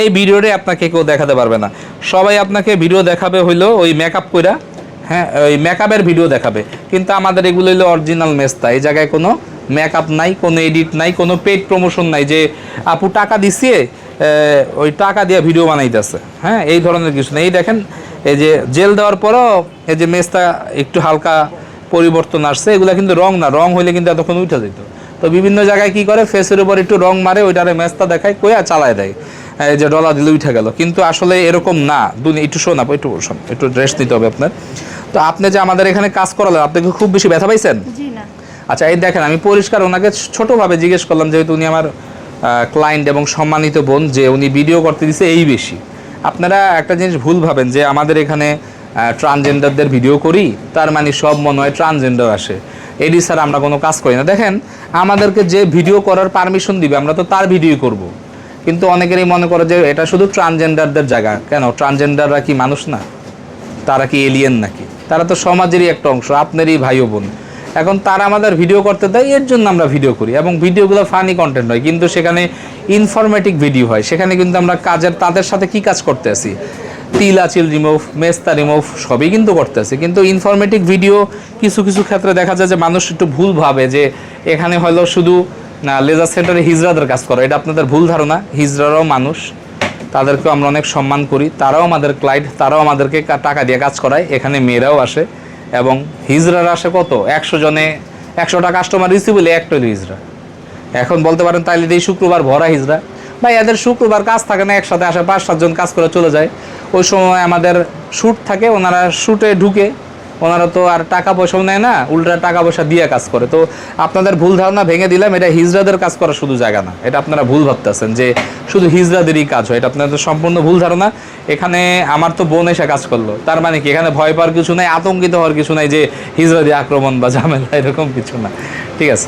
এই ভিডিওটাই আপনাকে কেউ দেখাতে পারবে না। সবাই আপনাকে ভিডিও দেখাবে হইল ওই মেকআপ কইরা হ্যাঁ ওই মেকআপের ভিডিও দেখাবে। কিন্তু আমাদের এগুলো হলো অরিজিনাল মেস্তা। এই জায়গায় কোনো মেকআপ নাই, কোনো এডিট নাই, কোনো পেড প্রমোশন নাই। যে আপু টাকা দিছে ওই টাকা দিয়ে ভিডিও বানাইতেছে। হ্যাঁ এই ধরনের কিছু নেই। দেখেন, এই যে জেল দেওয়ার পরও এই যে মেস্তা একটু হালকা পরিবর্তন আসছে। এগুলো কিন্তু রং না, রং হইলে কিন্তু এতক্ষণ উঠে যেত। তো বিভিন্ন জায়গায় কি করে ফেসের উপর একটু রং মারে, ওইটারে মেস্তা দেখায়, কইয়া চালায় দেয়। যে ডলা দিলে উঠে গেল। কিন্তু আসলে এরকম না। দুনি একটু শোন আপু, একটু শোন একটু রেস্ট নিতে হবে আপনার। তো আপনি যে আমাদের এখানে কাজ করালেন আপনি কি খুব বেশি ব্যথা পাইছেন? জি না। আচ্ছা এই দেখেন আমি পরিষ্কার ওনাকে ছোটোভাবে জিজ্ঞেস করলাম যেহেতু উনি আমার ক্লায়েন্ট এবং সম্মানিত বোন যে উনি ভিডিও করতে দিছে এই বেশি। আপনারা একটা জিনিস ভুল ভাবেন যে আমাদের এখানে ট্রান্সজেন্ডারদের ভিডিও করি তার মানে সব মনে হয় ট্রান্সজেন্ডার আসে। এডি স্যার আমরা কোনো কাজ করি না। দেখেন আমাদেরকে যে ভিডিও করার পারমিশন দিবে আমরা তো তার ভিডিও করব। কিন্তু অনেকেরই মনে করে যে এটা শুধু ট্রান্সজেন্ডারদের জায়গা। কেন? ট্রান্সজেন্ডাররা কি মানুষ না? তারা কি এলিয়েন নাকি? তারা তো সমাজেরই একটা অংশ, আপনারই ভাই বোন। এখন তারা আমাদের ভিডিও করতে দেয়, এর জন্য আমরা ভিডিও করি এবং ভিডিওগুলো ফানি কন্টেন্ট হয়। কিন্তু সেখানে ইনফরমেটিভ ভিডিও হয়। সেখানে কিন্তু আমরা কাজের, তাদের সাথে কি কাজ করতে আসি তিল আচিল রিমুভ মেস্তা রিমুভ সবই কিন্তু করতে আসি কিন্তু ইনফরমেটিভ ভিডিও কিছু কিছু ক্ষেত্রে দেখা যায় যে মানুষ একটু ভুল ভাবে যে এখানে হয়তো শুধু লেজার সেন্টারে হিজড়াদের কাজ করে। এটা আপনাদের ভুল ধারণা। হিজড়ারাও মানুষ। তাদেরকেও আমরা অনেক সম্মান করি। তারাও আমাদের ক্লায়েন্ট তারাও আমাদেরকে টাকা দিয়ে কাজ করায়। এখানে মেয়েরাও আসে। এবং হিজড়ার আসে কত? একশো জনে একশোটা কাস্টমার রিসিভ হলে একটা হিজড়া এখন বলতে পারেন, তাইলে এই শুক্রবার ভরা হিজড়া ভাই, এদের শুক্রবার কাজ থাকে না, একসাথে আসে পাঁচ সাতজন কাজ করে চলে যায়। ওই সময় আমাদের শ্যুট থাকে, ওনারা শ্যুটে ঢুকে ওনারা তো আর টাকা পয়সাও নেয় না, উল্টা টাকা পয়সা দিয়ে কাজ করে। তো আপনাদের ভুল ধারণা ভেঙে দিলাম, এটা হিজড়াদের কাজ করা শুধু জায়গা না, এটা আপনারা ভুল ভাবতেছেন যে শুধু হিজড়াদেরই কাজ হয়, এটা আপনাদের সম্পূর্ণ ভুল ধারণা। এখানে আমার তো বোন এসে কাজ করল, তার মানে কি, এখানে ভয় পাওয়ার কিছু নাই, আতঙ্কিত হওয়ার কিছু নাই যে হিজড়াদি আক্রমণ বা ঝামেলা, এরকম কিছু না। ঠিক আছে?